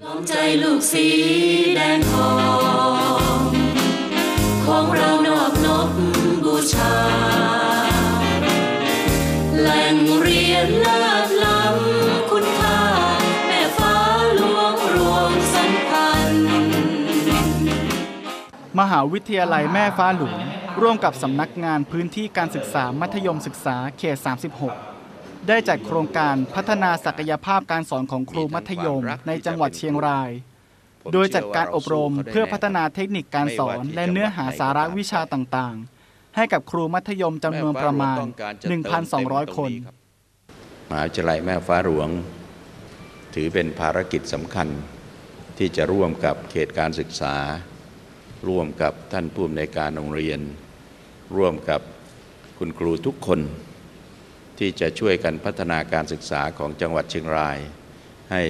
ล้อมใจลูกสีแดงทอง ของเรานอบนบบูชา แหล่งเรียนเลิศล้ำคุณค่า แม่ฟ้าหลวงรวมสัมพันธ์ มหาวิทยาลัยแม่ฟ้าหลวง ร่วมกับสำนักงานพื้นที่การศึกษามัธยมศึกษาเขต 36 ได้จัดโครงการพัฒนาศักยภาพการสอนของครูมัธยมในจังหวัดเชียงราย โดยจัดการอบรมเพื่อพัฒนาเทคนิคการสอนและเนื้อหาสาระวิชาต่างๆ ให้กับครูมัธยมจำนวนประมาณ 1,200 คน มหาวิทยาลัยแม่ฟ้าหลวง ถือเป็นภารกิจสำคัญที่จะร่วมกับเขตการศึกษา ร่วมกับท่านผู้อำนวยการโรงเรียน ร่วมกับคุณครูทุกคน ที่จะช่วยกันพัฒนาการศึกษาของจังหวัดเชียงราย ให้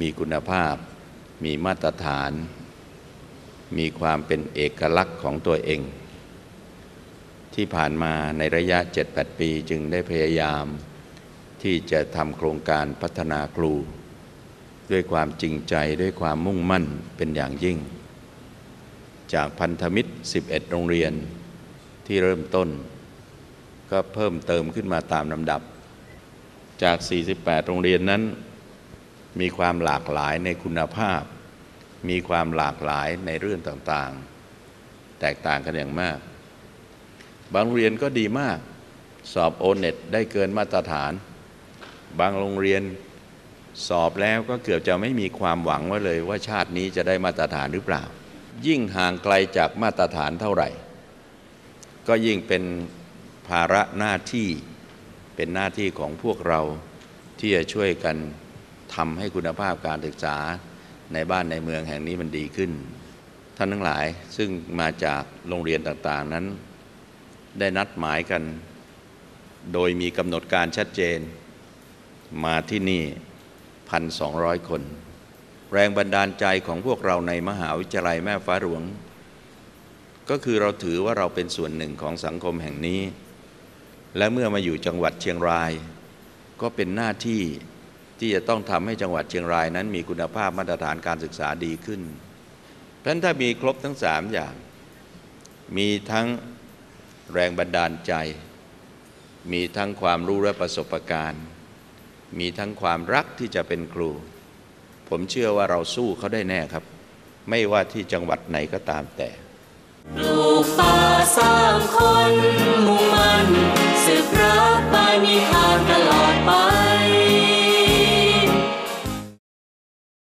มีคุณภาพ มีมาตรฐาน มีความเป็นเอกลักษณ์ของตัวเอง ที่ผ่านมาในระยะ 7-8 ปีจึงได้พยายาม ที่จะทำโครงการพัฒนาครู ด้วยความจริงใจด้วยความมุ่งมั่นเป็นอย่างยิ่ง จากพันธมิตร 11 โรงเรียนที่เริ่มต้น ก็เพิ่มเติมขึ้นมาตามลำดับ จาก 48 โรงเรียนนั้น มีความหลากหลายในคุณภาพ มีความหลากหลายในเรื่องต่างๆ แตกต่างกันอย่างมาก บางโรงเรียนก็ดีมาก สอบโอเน็ตได้เกินมาตรฐาน บางโรงเรียนสอบแล้วก็เกือบจะไม่มีความหวังไว้เลยว่าชาตินี้จะได้มาตรฐานหรือเปล่า ยิ่งห่างไกลจากมาตรฐานเท่าไหร่ ก็ยิ่งเป็น ภาระหน้าที่เป็นหน้าที่ของพวกเราที่จะช่วยกันทำให้คุณภาพการศึกษาในบ้านในเมืองแห่งนี้มันดีขึ้น ท่านทั้งหลายซึ่งมาจากโรงเรียนต่างๆนั้น ได้นัดหมายกัน โดยมีกำหนดการชัดเจน มาที่นี่ 1,200 คน แรงบันดาลใจของพวกเราในมหาวิทยาลัยแม่ฟ้าหลวง ก็คือเราถือว่าเราเป็นส่วนหนึ่งของสังคมแห่งนี้ และเมื่อมาอยู่จังหวัดเชียงราย ก็เป็นหน้าที่ที่จะต้องทำให้จังหวัดเชียงรายนั้นมีคุณภาพมาตรฐานการศึกษาดีขึ้นเพราะฉะนั้นถ้ามีครบทั้งสามอย่าง มีทั้งแรงบันดาลใจ มีทั้งความรู้และประสบการณ์ มีทั้งความรักที่จะเป็นครู ผมเชื่อว่าเราสู้เขาได้แน่ครับ ไม่ว่าที่จังหวัดไหนก็ตามแต่ ลูกป่าสร้างคนมุ่งมั่น